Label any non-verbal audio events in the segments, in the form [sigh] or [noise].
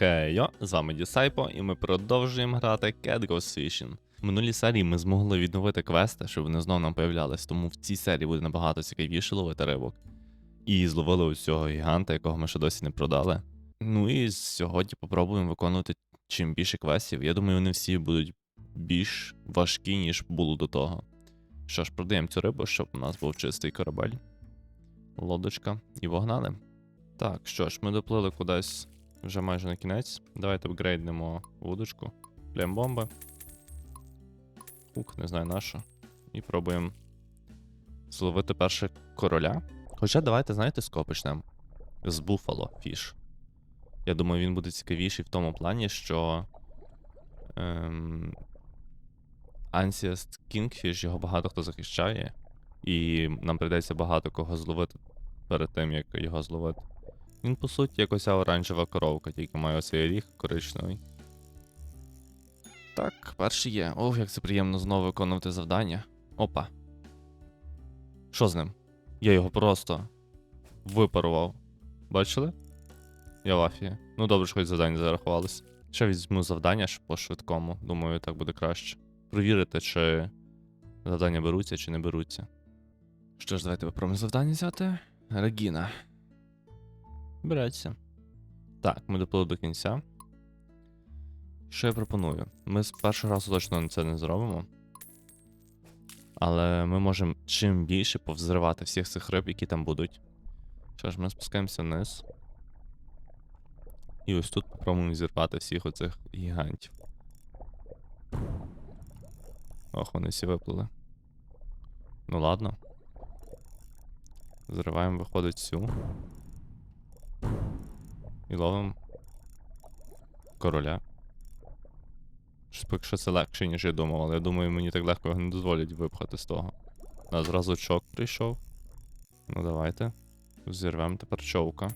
Хей, йо, з вами Дісайпо, і ми продовжуємо грати Cat Goes Fishing. В минулій серії ми змогли відновити квести, щоб вони знову нам появлялись, тому в цій серії буде набагато цікавіше ловити рибок. І зловили ось цього гіганта, якого ми ще досі не продали. Ну і сьогодні попробуємо виконувати чим більше квестів. Я думаю, вони всі будуть більш важкі, ніж було до того. Що ж, продаємо цю рибу, щоб у нас був чистий корабель, лодочка і вогнали. Так, що ж, ми доплили кудись вже майже на кінець. Давайте апгрейднемо вудочку. Плям бомби. Ух, не знаю на що. І пробуємо зловити перше короля. Хоча давайте, знаєте, почнемо? З Buffalo Fish. Я думаю, він буде цікавіший в тому плані, що. Ем, Ancient Kingfish, його багато хто захищає, і нам прийдеться багато кого зловити перед тим, як його зловити. Він, по суті, як ося оранжева коровка, тільки має свій ріг коричневий. Так, перший є. Ох, як це приємно знову виконувати завдання. Опа. Що з ним? Я його просто випарував. Бачили? Я в афії. Ну добре, що хоч завдання зарахувалось. Ще візьму завдання по швидкому. Думаю, так буде краще. Провірити, чи завдання беруться, чи не беруться. Що ж, давайте попробуємо завдання взяти. Регіна. Береться. Так, ми доплили до кінця. Що я пропоную? Ми з першого разу точно це не зробимо. Але ми можемо чим більше повзривати всіх цих риб, які там будуть. Що ж, ми спускаємося вниз. І ось тут попробуємо зірвати всіх оцих гігантів. Ох, вони всі виплили. Ну ладно. Зриваємо, виходить цю. І ловимо короля. Щось поки що це легше, ніж я думав, але я думаю, мені так легко його не дозволять випхати з того. А зразу чок прийшов. Ну давайте. Зірвемо тепер човка.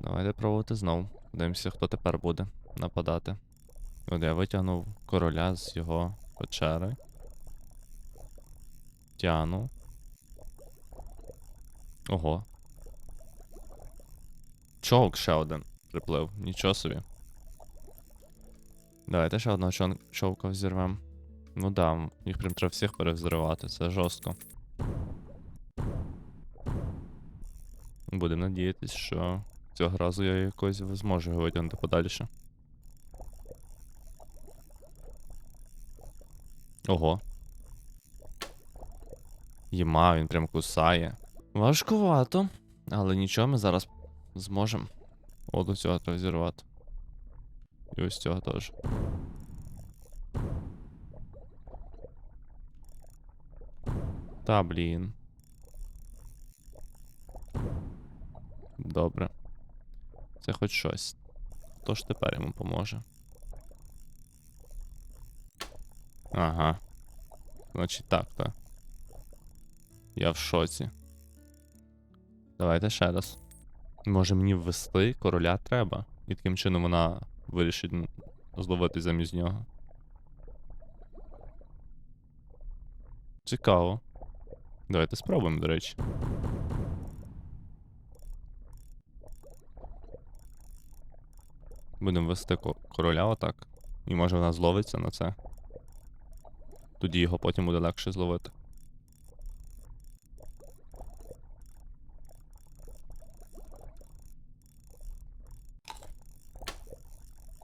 Давайте пробувати знов. Дивимося, хто тепер буде нападати. От я витягнув короля з його печери. Тяну. Ого. Човк ще один приплив. Нічого собі. Давайте ще одного чон- човка взірвем. Ну да, їх прям треба всіх перевзривати, це жорстко. Будемо надіятись, що цього разу я якось зможу його витягнути подальше. Ого. Єма, він прям кусає. Важкувато, але нічого, ми зараз зможемо. О, до цього треба зірвати. І ось цього теж. Та, блін. Добре. Це хоч щось. Хто ж тепер йому поможе? Ага. Значить так, так. Я в шоці. Давайте ще раз. Може мені ввести короля треба. І таким чином вона вирішить зловити замість нього. Цікаво. Давайте спробуємо, до речі. Будемо вести короля отак. І може вона зловиться на це. Тоді його потім буде легше зловити.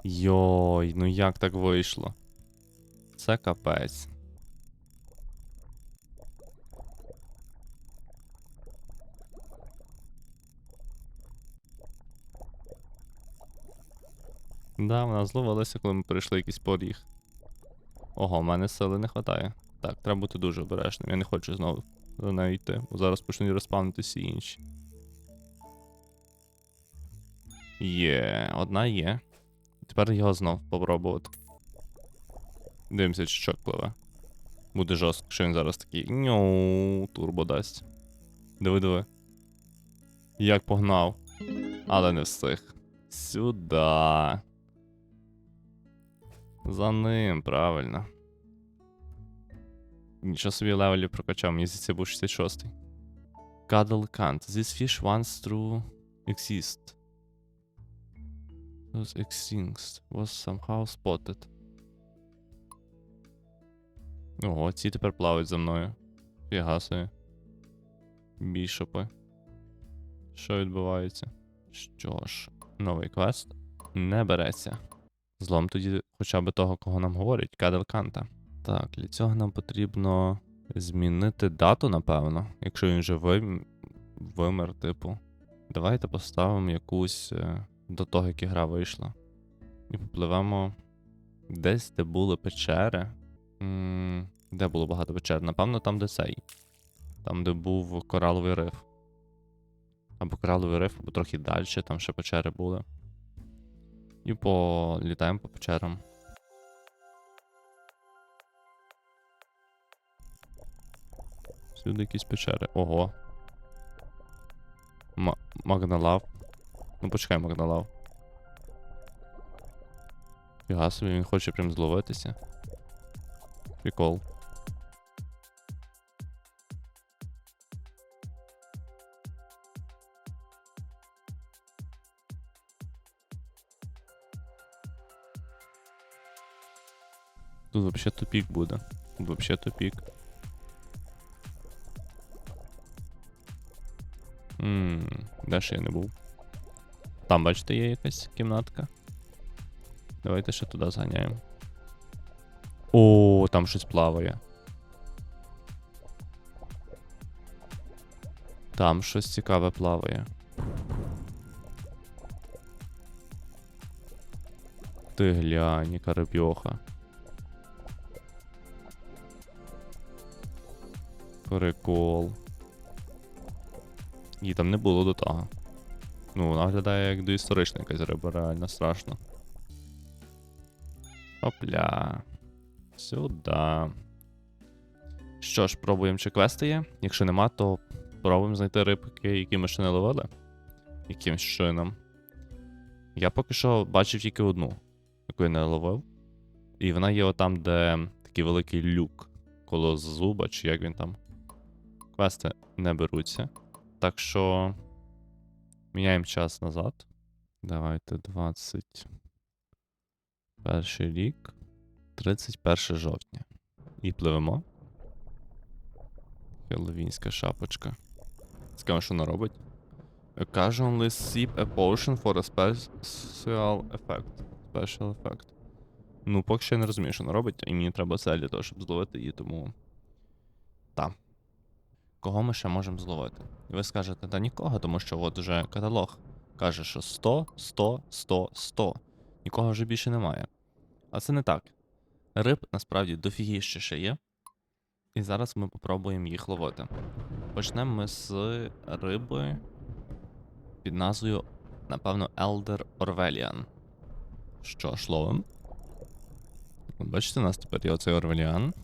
Йой, ну як так вийшло? Це капець. Да, вона зловилася, коли ми перейшли якийсь поріг. Ого, в мене сили не вистачає. Так, треба бути дуже обережним. Я не хочу знову за нею йти, бо зараз почнуть розпавнитися інші. Є, одна є. Тепер його знов попробувати. Дивимося, чи чок пливе. Буде жорстко, що він зараз такий. Ньоу, турбо дасть. Диви, диви. Як погнав. Але не встиг. Сюда. За ним, правильно. Нічого собі левелі прокачав, мені здається, був 66-й. Cuddle can't. This fish wants through exist. Those extinct was somehow spotted. Ого, ці тепер плавають за мною. Фіга собі. Бішопи. Що відбувається? Що ж, новий квест не береться. Злом тоді хоча б того, кого нам говорять, Кадел Канта. Так, для цього нам потрібно змінити дату, напевно, якщо він вже вим... вимер, типу. Давайте поставимо якусь е, до того, як ігра вийшла. І попливемо десь, де були печери. м де було багато печер? Напевно, там, де цей. Там, де був кораловий риф. Або кораловий риф, або трохи далі, там ще печери були. І політаємо по печерам. Всюди якісь печери. Ого. Ма- Магналав. Ну почекай, Магналав. Фіга собі, він хоче прям зловитися. Прикол. Тут вообще тупик буде. Тут вообще тупик. Ммм, ще я не був? Там, бачите, є якась кімнатка. Давайте ще туди зганяємо. О, там щось плаває. Там щось цікаве плаває. Ти глянь, яка рибьоха. Прикол. Її там не було до того. Ну, вона виглядає як доісторична якась риба, реально страшно. Опля. Сюди. Що ж, пробуємо, чи квести є. Якщо нема, то пробуємо знайти рибки, які ми ще не ловили. Якимсь чином. Я поки що бачив тільки одну, яку я не ловив. І вона є отам, де такий великий люк коло зуба, чи як він там. Квести не беруться. Так що. Міняємо час назад. Давайте 21 рік. 31 жовтня. І пливемо. Хеллоуінська шапочка. Цікаво, що вона робить. Occasionally sip a potion for a special effect. Special effect. Ну, поки що я не розумію, що вона робить, і мені треба це для того, щоб зловити її, тому. Та. Кого ми ще можемо зловити? І ви скажете, та нікого, тому що от вже каталог каже, що 100, 100, 100, 100. Нікого вже більше немає. А це не так. Риб насправді дофігіще ще є. І зараз ми попробуємо їх ловити. Почнемо ми з риби під назвою, напевно, Elder Orwellian. Що ж, ловим. Бачите, у нас тепер є оцей Орвеліан.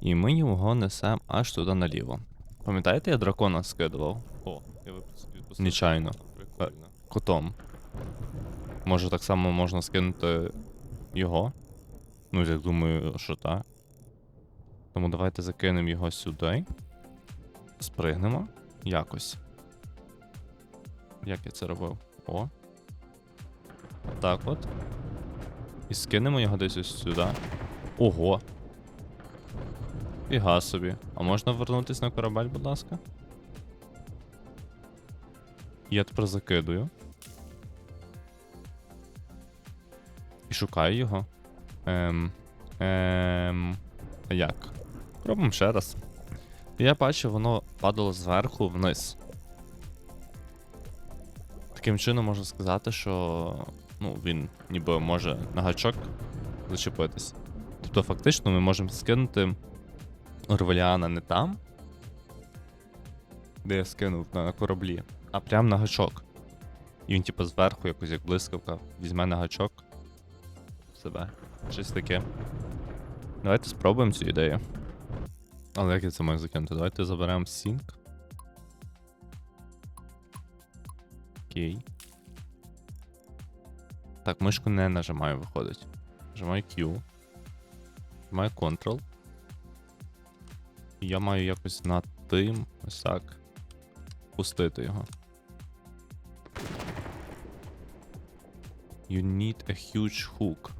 І ми його несемо аж туди наліво. Пам'ятаєте, я дракона скидував? О, я випустив. Нечайно. Прикольно. Котом. Може, так само можна скинути його? Ну, я думаю, що так. Тому давайте закинемо його сюди. Спригнемо. Якось. Як я це робив? О. Так от. І скинемо його десь ось сюди. Ого. Фіга собі. А можна вернутися на корабель, будь ласка? Я тепер закидую. І шукаю його. Ем. Ем. Як? Пробуємо ще раз. Я бачу, воно падало зверху вниз. Таким чином можна сказати, що ну, він ніби може на гачок зачепитись. Тобто, фактично, ми можемо скинути Орвеліана не там, де я скинув на кораблі, а прямо на гачок. І він, типу, зверху, якось як блискавка, візьме на гачок себе. Щось таке. Давайте спробуємо цю ідею. Але як я це маю закинути? Давайте заберемо Sync. Окей. Так, мишку не нажимаю, виходить. Нажимаю Q. Нажимаю Ctrl. Я маю якось над тим ось так пустити його. You need a huge hook.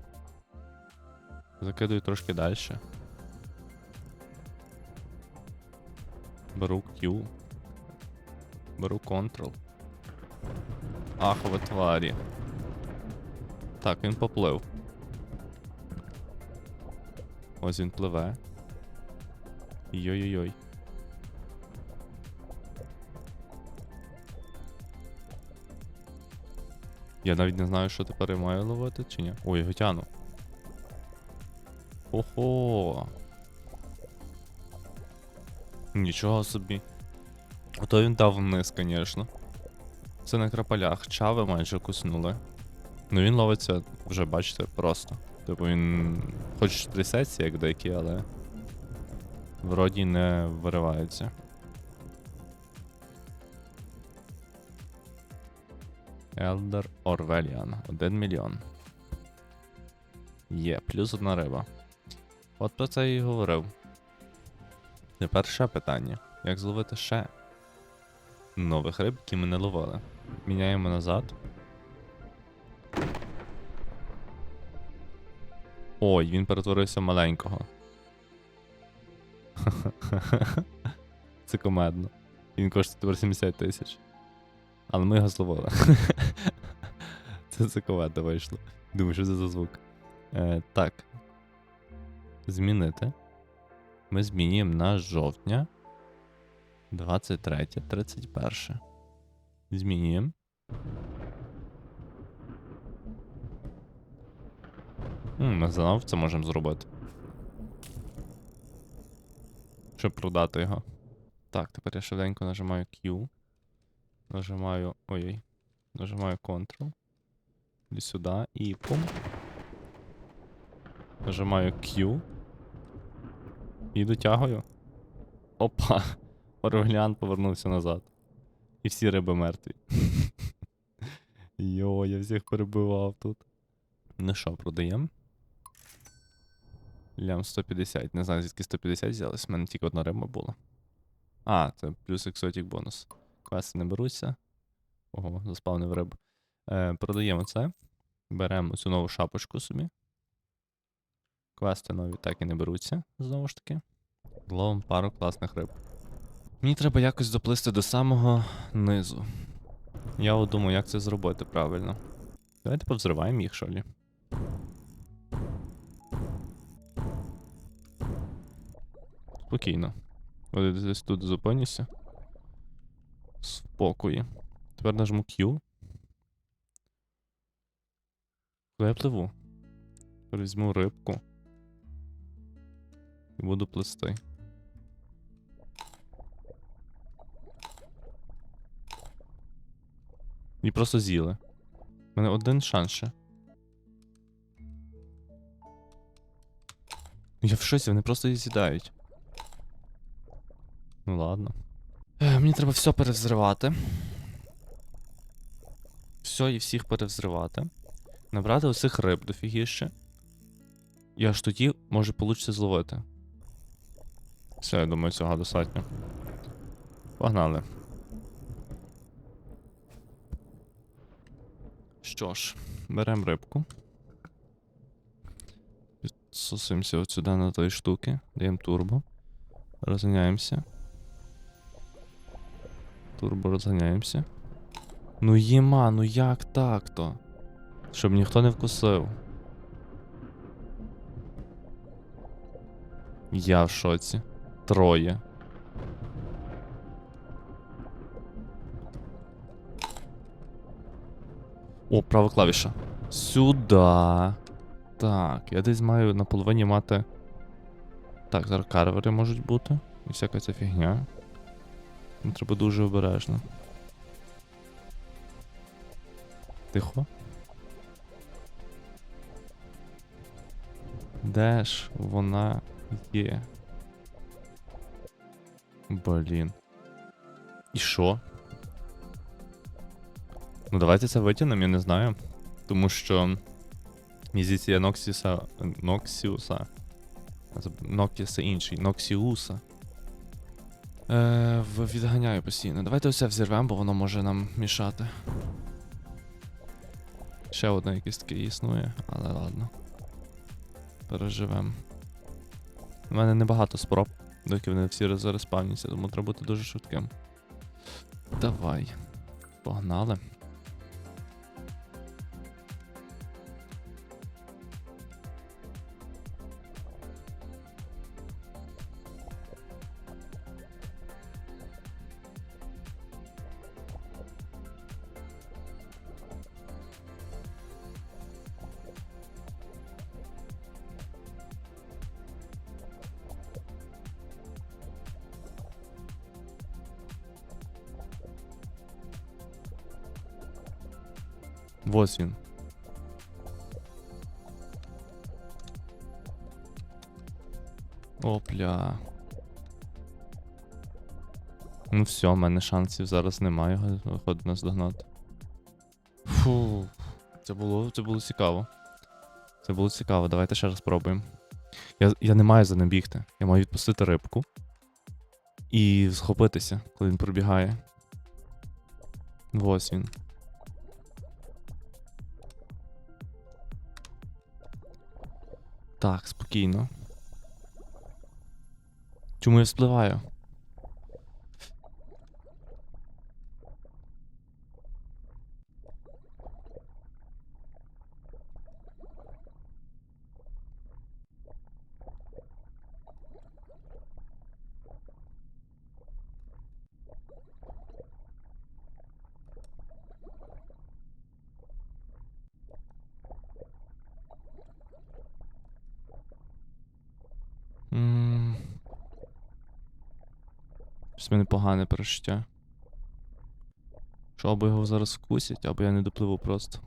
Закидую трошки далі. Беру Q. Беру Ctrl. Ах, ви тварі. Так, він поплив. Ось він пливе. Йой-йой-йой. Я навіть не знаю, що тепер я маю ловити чи ні. Ой, його тяну. Ого. Нічого собі. Ото він дав вниз, звісно. Це на крапалях. Чави майже куснули. Ну він ловиться, вже бачите, просто. Типу він хоч трясеться, як деякі, але. Вроді не виривається. Елдер Орвеліан. 1 мільйон. Є, плюс одна риба. От про це і говорив. Тепер ще питання. Як зловити ще нових риб, які ми не ловили? Міняємо назад. Ой, він перетворився в маленького. [laughs] Це комедно. Він коштує тепер 70 тисяч. Але ми його зловили. [laughs] це це комедно вийшло. Думаю, що це за звук. Е, так. Змінити. Ми змінюємо на жовтня. 23, 31. Змінюємо. Ми заново це можемо зробити. Щоб продати його. Так, тепер я швиденько нажимаю Q. Нажимаю. Ой-ой. Нажимаю Ctrl. Іди сюди і пум. Нажимаю Q. І дотягую. Опа! [laughs] Оргліан повернувся назад. І всі риби мертві. [laughs] Йо, я всіх перебивав тут. Ну що, продаємо? Лям 150. Не знаю, звідки 150 взялось. У мене тільки одна риба була. А, це плюс екзотік бонус. Квести не беруться. Ого, заспавнив рибу. Е, продаємо це. Беремо цю нову шапочку собі. Квести нові так і не беруться, знову ж таки. Ловимо пару класних риб. Мені треба якось доплисти до самого низу. Я думаю, як це зробити правильно. Давайте повзриваємо їх, що Спокійно. От десь тут зупинюся. Спокої. Тепер нажму Q. Куди я пливу? Візьму рибку. І буду плисти. І просто з'їли. У мене один шанс ще. Я в шоці, вони просто її з'їдають. Ну ладно. Е, мені треба все перевзривати. Все і всіх перевзривати. Набрати усіх риб дофігіще. І аж тоді може получиться зловити. Все, я думаю, цього достатньо. Погнали. Що ж, беремо рибку. Підсосимося от сюди на той штуки. Даємо турбо. Розганяємося. Турбо розганяємося. Ну єма, ну як так-то? Щоб ніхто не вкусив. Я в шоці. Троє. О, права клавіша. Сюда. Так, я десь маю на половині мати. Так, зараз карвери можуть бути. І всяка ця фігня. Ну, Треба дуже обережно. Тихо. Де ж вона є? Блін. І що? Ну, давайте це витягнемо, я не знаю. Тому що. Здається, Ноксіса. Ноксіуса. Ноксіса інший. Ноксіуса. Е, відганяю постійно. Давайте усе взірвемо, бо воно може нам мішати. Ще одне якесь таке існує, але ладно. Переживемо. У мене небагато спроб, доки вони всі зараз спавняться, тому треба бути дуже швидким. Давай. Погнали. Ось він. Опля. Ну все, в мене шансів зараз немає виходить нас догнати. Фу. Це було, це було цікаво. Це було цікаво, давайте ще раз спробуємо. Я, я не маю за ним бігти. Я маю відпустити рибку. І схопитися, коли він пробігає. Ось він. Так, спокійно. Чому я спливаю? М. Щось в мене погане перечуття. Що або його зараз вкусять, або я не допливу просто.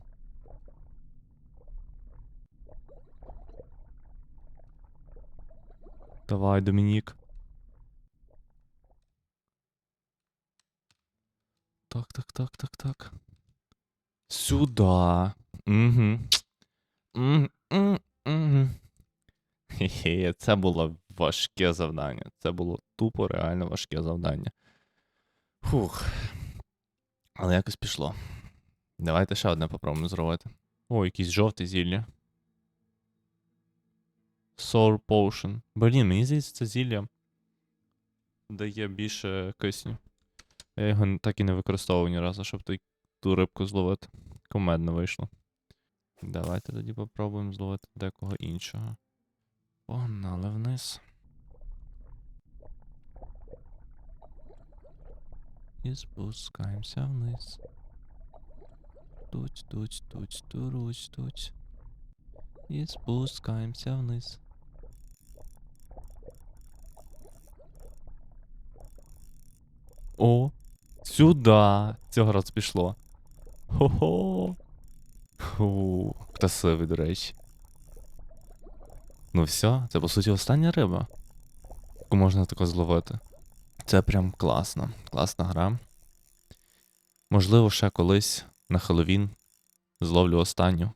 Давай, Домінік. Так, так, так, так, так. Сюда. Угу. Угу. Угу. Хе-хе, це було важке завдання. Це було тупо реально важке завдання. Фух. Але якось пішло. Давайте ще одне попробуємо зробити. О, якийсь жовтий зілля. Sour Potion. Блін, мені здається, це зілля дає більше кисню. Я його так і не використовував ні разу, щоб той, ту рибку зловити. Комедно вийшло. Давайте тоді попробуємо зловити декого іншого. Погнали вниз. І спускаємося вниз. Туть, туть, туть, турусь, туть. І спускаємося вниз. О, сюди. Цього раз пішло. Хо-хо. Красивий, до речі. Ну все, це по суті остання риба, яку можна тако зловити. Це прям класно. Класна гра. Можливо, ще колись на Хеллоуін зловлю останню.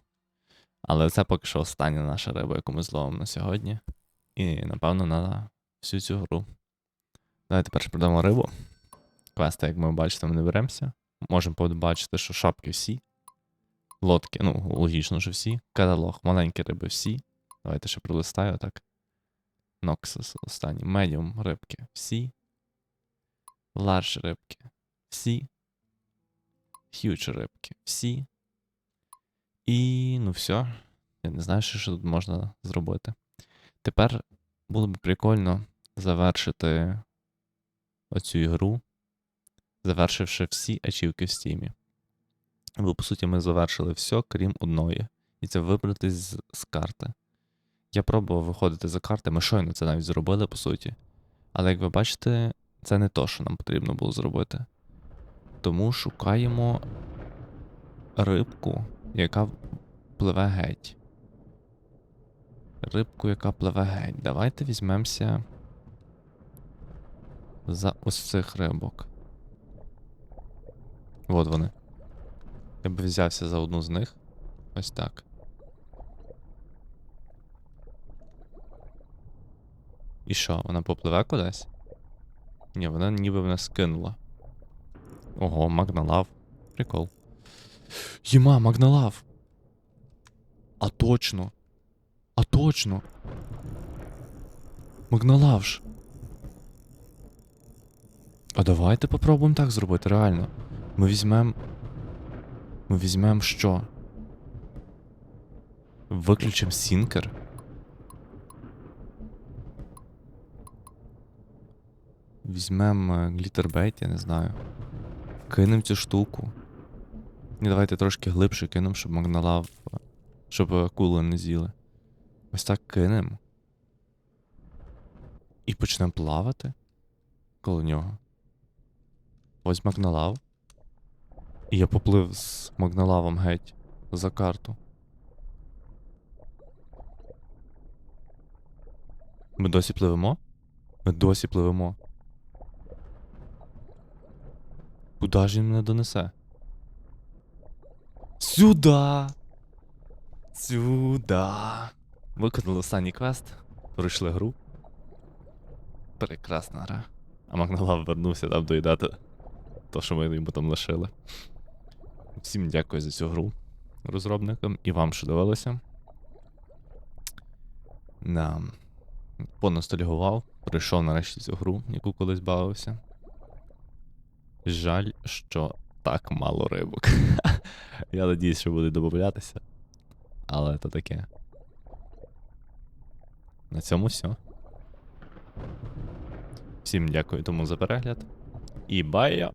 Але це поки що остання наша риба, яку ми зловимо на сьогодні. І, напевно, на всю цю гру. Давайте перше продамо рибу. Квести, як ми бачите, ми не беремося. Можемо побачити, що шапки всі. Лодки, ну, логічно, що всі. Каталог, маленькі риби всі. Давайте ще пролистаю так. Ноксус останній. Медіум рибки. Всі. Ларж рибки. Всі. Хьюч рибки. Всі. І ну все. Я не знаю, що, тут можна зробити. Тепер було б прикольно завершити оцю ігру, завершивши всі ачівки в стімі. Бо, по суті, ми завершили все, крім одної. І це вибрати з, з карти. Я пробував виходити за карти, ми щойно це навіть зробили, по суті. Але як ви бачите, це не то, що нам потрібно було зробити. Тому шукаємо рибку, яка пливе геть. Рибку, яка пливе геть. Давайте візьмемося за ось цих рибок. От вони. Я би взявся за одну з них. Ось так. І що, вона попливе кудись? Ні, вона ніби мене скинула. Ого, магналав. Прикол. Єма, магналав. А точно. А точно. Магналавш. А давайте попробуємо так зробити, реально. Ми візьмемо. Ми візьмемо що? Виключимо сінкер. Візьмемо глітербейт, я не знаю. Кинемо цю штуку. Ні, давайте трошки глибше кинемо, щоб магналав. Щоб е, кули не з'їли. Ось так кинемо. І почнемо плавати коло нього. Ось магналав. І я поплив з магналавом геть за карту. Ми досі пливемо? Ми досі пливемо. Куда ж він мене донесе? Сюда! Сюда! Виконали останній квест, пройшли гру. Прекрасна гра. А Магналав вернувся там доїдати то, що ми йому там лишили. Всім дякую за цю гру розробникам і вам, що дивилися. Да. Поностальгував, пройшов нарешті цю гру, яку колись бавився. Жаль, що так мало рибок. [laughs] Я надіюсь, що буде додатися. Але то таке. На цьому все. Всім дякую тому за перегляд. І бая!